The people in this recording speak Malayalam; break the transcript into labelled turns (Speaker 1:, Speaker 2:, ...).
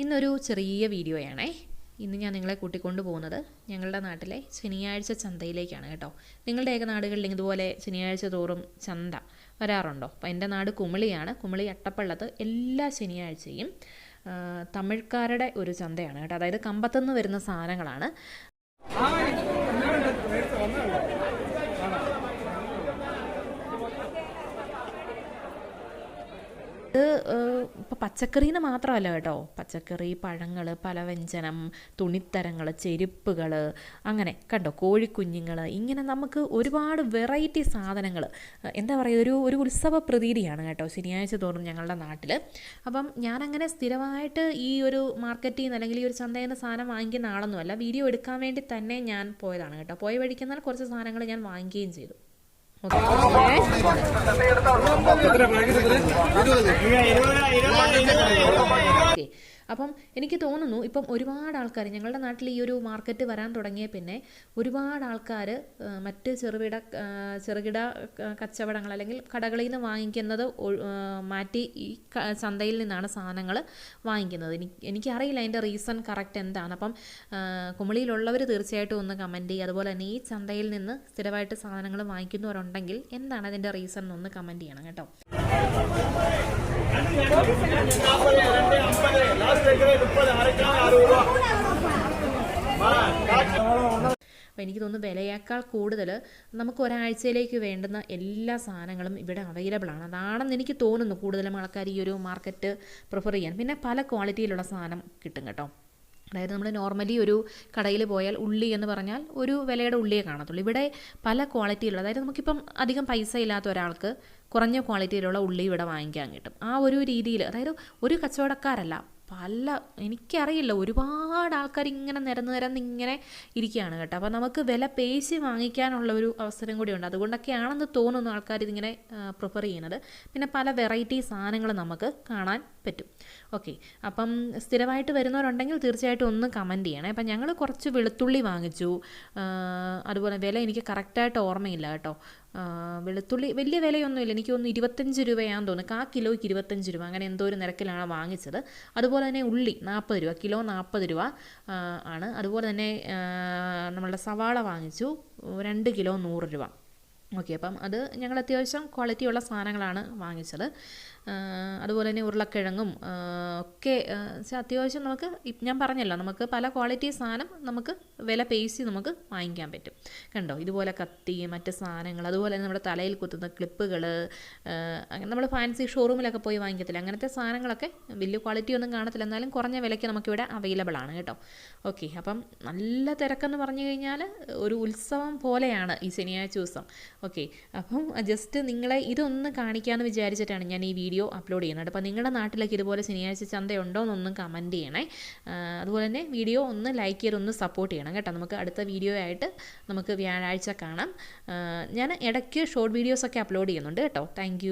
Speaker 1: ഇന്നൊരു ചെറിയ വീഡിയോയാണേ. ഇന്ന് ഞാൻ നിങ്ങളെ കൂട്ടിക്കൊണ്ടു പോകുന്നത് ഞങ്ങളുടെ നാട്ടിലെ ശനിയാഴ്ച ചന്തയിലേക്കാണ് കേട്ടോ. നിങ്ങളുടെയൊക്കെ നാടുകളിൽ ഇതുപോലെ ശനിയാഴ്ച തോറും ചന്ത വരാറുണ്ടോ? അപ്പോൾ എന്റെ നാട് കുമിളിയാണ്. കുമിളി അട്ടപ്പള്ളത്ത് എല്ലാ ശനിയാഴ്ചയും തമിഴ്ക്കാരുടെ ഒരു ചന്തയാണ് കേട്ടോ. അതായത് കമ്പത്തുനിന്ന് വരുന്ന സാധനങ്ങളാണ്. ഇത് ഇപ്പോൾ പച്ചക്കറിന്ന് മാത്രമല്ല കേട്ടോ. പച്ചക്കറി പഴങ്ങൾ പലവ്യഞ്ജനം തുണിത്തരങ്ങൾ ചെരുപ്പുകൾ അങ്ങനെ കണ്ടോ? കോഴിക്കുഞ്ഞുങ്ങൾ ഇങ്ങനെ നമുക്ക് ഒരുപാട് വെറൈറ്റി സാധനങ്ങൾ എന്താ പറയുക ഒരു ഒരു ഉത്സവ പ്രതീതിയാണ് കേട്ടോ ശനിയാഴ്ച തോറും ഞങ്ങളുടെ നാട്ടിൽ അപ്പം ഞാനങ്ങനെ സ്ഥിരമായിട്ട് ഈ ഒരു മാർക്കറ്റിൽ നിന്ന് അല്ലെങ്കിൽ ഈ ഒരു ചന്തയിൽ നിന്ന് സാധനം വാങ്ങിക്കുന്ന ആളൊന്നുമല്ല. വീഡിയോ എടുക്കാൻ വേണ്ടി തന്നെ ഞാൻ പോയതാണ് കേട്ടോ. പോയ വഴിക്കെന്നാൽ കുറച്ച് സാധനങ്ങൾ ഞാൻ വാങ്ങിക്കുകയും ചെയ്തു. ഓക്കെ. അപ്പം എനിക്ക് തോന്നുന്നു ഇപ്പം ഒരുപാട് ആൾക്കാർ ഞങ്ങളുടെ നാട്ടിൽ ഈ ഒരു മാർക്കറ്റ് വരാൻ തുടങ്ങിയ പിന്നെ ഒരുപാട് ആൾക്കാർ മറ്റ് ചെറുകിട ചെറുകിട കച്ചവടങ്ങൾ അല്ലെങ്കിൽ കടകളിൽ നിന്ന് വാങ്ങിക്കുന്നത് മാറ്റി ഈ ചന്തയിൽ നിന്നാണ് സാധനങ്ങൾ വാങ്ങിക്കുന്നത് എനിക്ക് എനിക്കറിയില്ല അതിന്റെ റീസൺ കറക്റ്റ് എന്താണ് അപ്പം കുമളിയിലുള്ളവർ തീർച്ചയായിട്ടും ഒന്ന് കമന്റ് ചെയ്യുക അതുപോലെ തന്നെ ഈ ചന്തയിൽ നിന്ന് സ്ഥിരമായിട്ട് സാധനങ്ങൾ വാങ്ങിക്കുന്നവരുണ്ടെങ്കിൽ എന്താണ് അതിന്റെ റീസൺ ഒന്ന് കമന്റ് ചെയ്യണം കേട്ടോ അപ്പോൾ എനിക്ക് തോന്നുന്നു വിലയേക്കാൾ കൂടുതൽ നമുക്ക് ഒരാഴ്ചയിലേക്ക് വേണ്ടുന്ന എല്ലാ സാധനങ്ങളും ഇവിടെ അവൈലബിൾ ആണ്. അതാണെന്ന് എനിക്ക് തോന്നുന്നു കൂടുതലും ആൾക്കാർ ഈ ഒരു മാർക്കറ്റ് പ്രിഫർ ചെയ്യാൻ. പിന്നെ പല ക്വാളിറ്റിയിലുള്ള സാധനം കിട്ടും കേട്ടോ. അതായത് നമ്മൾ നോർമലി ഒരു കടയിൽ പോയാൽ ഉള്ളി എന്ന് പറഞ്ഞാൽ ഒരു വിലയുടെ ഉള്ളിയെ കാണത്തുള്ളൂ. ഇവിടെ പല ക്വാളിറ്റിയിലുള്ള അതായത് നമുക്കിപ്പം അധികം പൈസ ഇല്ലാത്ത ഒരാൾക്ക് കുറഞ്ഞ ക്വാളിറ്റിയിലുള്ള ഉള്ളി ഇവിടെ വാങ്ങിക്കാൻ കിട്ടും. ആ ഒരു രീതിയിൽ അതായത് ഒരു കച്ചവടക്കാരല്ല പല എനിക്കറിയില്ല ഒരുപാട് ആൾക്കാർ ഇങ്ങനെ നിരന്ന് നിരന്ന് ഇങ്ങനെ ഇരിക്കുകയാണ് കേട്ടോ. അപ്പോൾ നമുക്ക് വില പേശി വാങ്ങിക്കാനുള്ള ഒരു അവസരം കൂടിയുണ്ട്. അതുകൊണ്ടൊക്കെയാണെന്ന് തോന്നുന്നു ആൾക്കാർ ഇതിങ്ങനെ പ്രിഫർ ചെയ്യുന്നത്. പിന്നെ പല വെറൈറ്റി സാധനങ്ങൾ നമുക്ക് കാണാൻ പറ്റും. ഓക്കെ അപ്പം സ്ഥിരമായിട്ട് വരുന്നവരുണ്ടെങ്കിൽ തീർച്ചയായിട്ടും ഒന്ന് കമന്റ് ചെയ്യണേ. അപ്പം ഞങ്ങൾ കുറച്ച് വെളുത്തുള്ളി വാങ്ങിച്ചു. അതുപോലെ വില എനിക്ക് കറക്റ്റായിട്ട് ഓർമ്മയില്ല കേട്ടോ. വെളുത്തുള്ളി വലിയ വിലയൊന്നുമില്ല. എനിക്ക് തോന്നുന്നു ഇരുപത്തഞ്ച് രൂപയാണെന്ന് തോന്നുന്നു. കാ കിലോയ്ക്ക് ഇരുപത്തഞ്ച് രൂപ. അങ്ങനെ എന്തോ ഒരു നിരക്കിലാണ് വാങ്ങിച്ചത്. അതുപോലെ തന്നെ ഉള്ളി നാൽപ്പത് രൂപ കിലോ നാൽപ്പത് രൂപ ആണ്. അതുപോലെ തന്നെ നമ്മളുടെ സവാള വാങ്ങിച്ചു. രണ്ട് കിലോ നൂറ് രൂപ. ഓക്കെ അപ്പം അത് ഞങ്ങൾ അത്യാവശ്യം ക്വാളിറ്റിയുള്ള സാധനങ്ങളാണ് വാങ്ങിച്ചത്. അതുപോലെ തന്നെ ഉരുളക്കിഴങ്ങും ഒക്കെ അത്യാവശ്യം നമുക്ക് ഞാൻ പറഞ്ഞല്ലോ നമുക്ക് പല ക്വാളിറ്റി സാധനം നമുക്ക് വില പേശി നമുക്ക് വാങ്ങിക്കാൻ പറ്റും. കണ്ടോ? ഇതുപോലെ കത്തി മറ്റ് സാധനങ്ങൾ അതുപോലെ തന്നെ നമ്മുടെ തലയിൽ കുത്തുന്ന ക്ലിപ്പുകൾ നമ്മൾ ഫാൻസി ഷോറൂമിലൊക്കെ പോയി വാങ്ങിക്കത്തില്ല? അങ്ങനത്തെ സാധനങ്ങളൊക്കെ വലിയ ക്വാളിറ്റി ഒന്നും കാണത്തില്ല. എന്നാലും കുറഞ്ഞ വിലയ്ക്ക് നമുക്കിവിടെ അവൈലബിൾ ആണ് കേട്ടോ. ഓക്കെ അപ്പം നല്ല തിരക്കെന്ന് പറഞ്ഞു കഴിഞ്ഞാൽ ഒരു ഉത്സവം പോലെയാണ് ഈ ശനിയാഴ്ച ദിവസം. ഓക്കെ അപ്പം ജസ്റ്റ് നിങ്ങളെ ഇതൊന്ന് കാണിക്കാമെന്ന് വിചാരിച്ചിട്ടാണ് ഞാൻ ഈ വീഡിയോ അപ്ലോഡ് ചെയ്യുന്നത്. അപ്പോൾ നിങ്ങളുടെ നാട്ടിലൊക്കെ ഇതുപോലെ ശനിയാഴ്ച ചന്തയുണ്ടോ എന്നൊന്നും കമന്റ് ചെയ്യണേ. അതുപോലെ തന്നെ വീഡിയോ ഒന്ന് ലൈക്ക് ചെയ്ത് ഒന്ന് സപ്പോർട്ട് ചെയ്യണം കേട്ടോ. നമുക്ക് അടുത്ത വീഡിയോ ആയിട്ട് നമുക്ക് വ്യാഴാഴ്ച കാണാം. ഞാൻ ഇടയ്ക്ക് ഷോർട്ട് വീഡിയോസൊക്കെ അപ്ലോഡ് ചെയ്യുന്നുണ്ട് കേട്ടോ. താങ്ക്